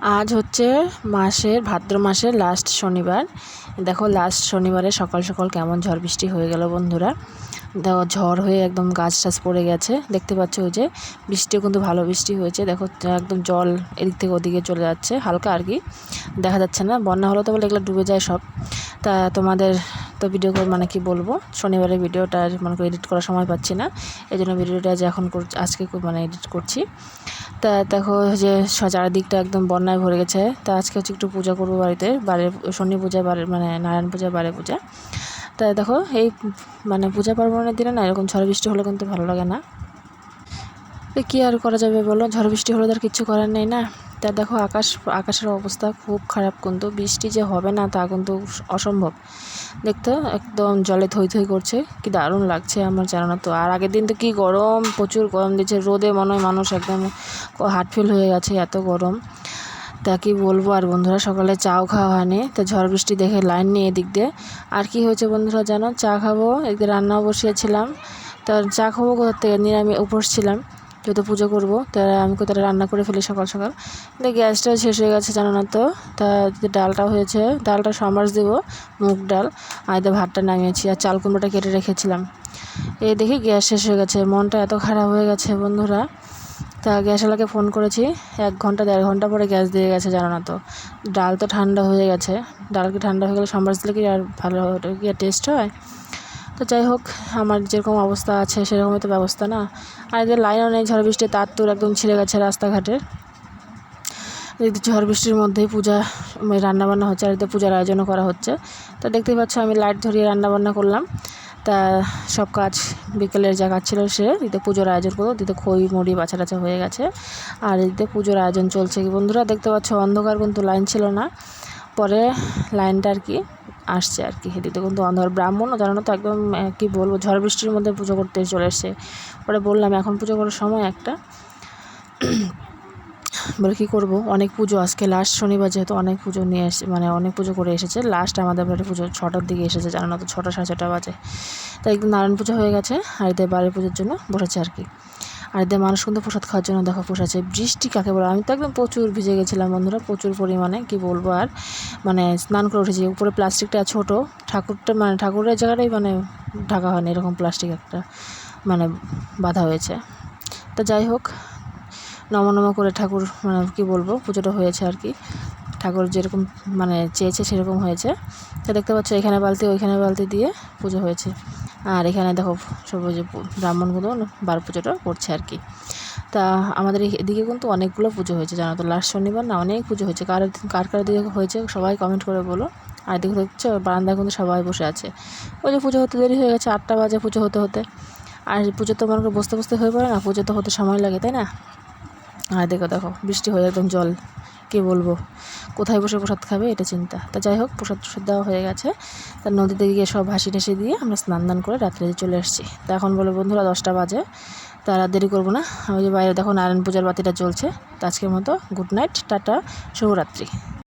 আজ হচ্ছে মাসের, ভাদ্র মাসের লাস্ট শনিবার। দেখো লাস্ট শনিবারে সকাল সকাল কেমন ঝড় বৃষ্টি হয়ে গেল বন্ধুরা। দেখো ঝড় হয়ে একদম গাছ টাছ পড়ে গেছে। দেখতে পাচ্ছ ওই যে বৃষ্টিও কিন্তু ভালো বৃষ্টি হয়েছে। দেখো একদম জল এদিক থেকে ওদিকে চলে যাচ্ছে, হালকা আর কি। দেখা যাচ্ছে না, বন্যা হলো তো বলে এগুলো ডুবে যায় সব। তা তোমাদের তো ভিডিও করে মানে কি বলব? শনিবারের ভিডিওটা মনে করে এডিট করার সময় পাচ্ছি না। এই জন্য ভিডিওটা যে এখন আজকে মানে এডিট করছি। তা দেখো যে চারিদিকটা একদম বন্যায় ভরে গেছে। তা আজকে হচ্ছে একটু পূজা করব বাড়িতে। বাড়ির শনি পূজা বারে মানে নারায়ণ পূজা বারে পূজা। তা দেখো এই মানে পূজা পার্বণের দিনে না এরকম ঝড় বৃষ্টি হলে কিন্তু ভালো লাগে না। কী আর করা যাবে বলো? ঝড় বৃষ্টি হলে তো আর কিচ্ছু করার নেই না। তা দেখো, আকাশ, আকাশের অবস্থা খুব খারাপ কিন্তু। বৃষ্টি যে হবে না তা কিন্তু অসম্ভব। দেখতে একদম জলে থই থই করছে। কি দারুণ লাগছে আমার জানো না। তো আর আগের দিন তো কি গরম, প্রচুর গরম দিচ্ছে রোদে মনে হয় মানুষ একদম হার্ট ফেল হয়ে গেছে এত গরম। তা কি বলব আর বন্ধুরা, সকালে চাও খাওয়া হয়নি। তো ঝড় বৃষ্টি দেখে লাইন নিয়ে এদিক দিয়ে। আর কি হয়েছে বন্ধুরা জানো? চা খাব, এদিকে রান্নাও বসিয়েছিলাম। তা চা খাব কোথার থেকে? নিরামিষ উপোস ছিলাম। যেহেতু পুজো করব তা আমি কোথাও রান্না করে ফেলি সকাল সকাল। কিন্তু গ্যাসটা শেষ হয়ে গেছে, জানো না তো? তা ডালটা হয়েছে, ডালটা সমাজ দেবো, মুগ ডাল, আর ভাতটা নামিয়েছি, আর চাল কুমড়োটা কেটে রেখেছিলাম। এই দেখি গ্যাস শেষ হয়ে গেছে, মনটা এত খারাপ হয়ে গেছে বন্ধুরা। তা গ্যাসওয়ালাকে ফোন করেছি, এক ঘণ্টা, দেড় ঘণ্টা পরে গ্যাস দিয়ে গেছে, জানো না তো। ডাল তো ঠান্ডা হয়ে গেছে। ডাল কি ঠান্ডা হয়ে গেলে সম্বাস দিলে কি আর ভালো কি আর টেস্ট হয়? তো যাই হোক, আমার যেরকম অবস্থা আছে সেরকমই তো ব্যবস্থা না। আর এদের লাইনও নেই ঝড় বৃষ্টি তার তোর একদম ছিঁড়ে গেছে রাস্তাঘাটের। ঝড় বৃষ্টির মধ্যেই পূজা রান্নাবান্না হচ্ছে আর এতে পূজার আয়োজনও করা হচ্ছে। তো দেখতেই পাচ্ছ আমি লাইট ধরিয়ে রান্নাবান্না করলাম। তা সব কাজ বিকেলের যা কাজ ছিল সে দিতে পুজোর আয়োজন করব দিতে খই, মুড়ি বাছা টাছা হয়ে গেছে। আর এদিকে পুজোর আয়োজন চলছে কি বন্ধুরা, দেখতে পাচ্ছ অন্ধকার কিন্তু লাইন ছিল না। পরে লাইনটা আর কি আসছে আর কি এদিকে কিন্তু অন্ধকার। ব্রাহ্মণও জানো তো একদম কী বলব, ঝড় বৃষ্টির মধ্যে পুজো করতে চলে এসছে। পরে বললাম, এখন পুজো করার সময় একটা। বলে, কী করব? অনেক পুজো আজকে। লাস্ট শনিবার যেহেতু অনেক পুজো নিয়ে এসে মানে অনেক পুজো করে এসেছে। লাস্ট আমাদের বাড়ি পুজো ছটার দিকে এসেছে, জানো না তো, ছটা সাড়ে ছটা বাজে। তাই একদম নারায়ণ পুজো হয়ে গেছে আর এদের বাড়ির পুজোর জন্য বসেছে আর কি। আর এদের মানুষ কিন্তু প্রসাদ খাওয়ার জন্য দেখো বসেছে বৃষ্টি কাকে বলে? আমি তো একদম প্রচুর ভিজে গেছিলাম বন্ধুরা, প্রচুর পরিমাণে, কি বলব আর? মানে স্নান করে উঠেছি, উপরে প্লাস্টিকটা ছোট, ঠাকুরটা মানে ঠাকুরের জায়গাটাই মানে ঢাকা হয়নি, এরকম প্লাস্টিক একটা মানে বাঁধা হয়েছে। তা যাই হোক, নম নম করে ঠাকুর মানে কী বলব, পুজোটা হয়েছে আর কি। ঠাকুর যেরকম মানে চেয়েছে সেরকম হয়েছে। তো দেখতে পাচ্ছ এখানে বালতি, ওইখানে বালতি দিয়ে পুজো হয়েছে। আর এখানে দেখো সব যে ব্রাহ্মণগুলো বার পুজোটা করছে আর কি। তা আমাদের এদিকে কিন্তু অনেকগুলো পুজো হয়েছে, জানো তো? লাস্ট শনিবার না অনেক পুজো হয়েছে। কার কার কার দিকে হয়েছে সবাই কমেন্ট করে বলো। আর এদিকে হচ্ছে বারান্দায় কিন্তু সবাই বসে আছে। ওই যে পুজো হতে দেরি হয়ে গেছে, আটটা বাজে পুজো হতে হতে। আর পুজো তো মনে বসতে বসতে হয়ে পড়ে না, পুজো তো হতে সময় লাগে, তাই না? আর দেখো দেখো, বৃষ্টি হয়ে একদম জল, কী বলব? কোথায় বসে প্রসাদ খাবে এটা চিন্তা। তা যাই হোক, প্রসাদ প্রসাদ দেওয়া হয়ে গেছে। তার নদীতে গিয়ে সব ভাসি টাসি দিয়ে আমরা স্নান দান করে রাত্রে চলে এসেছি তা এখন বলো বন্ধুরা, দশটা বাজে। তারা দেরি করব না। আমি যে বাইরে, দেখো নারায়ণ পূজার বাতিটা চলছে তো আজকের মতো গুড নাইট টাটা, শুভরাত্রি।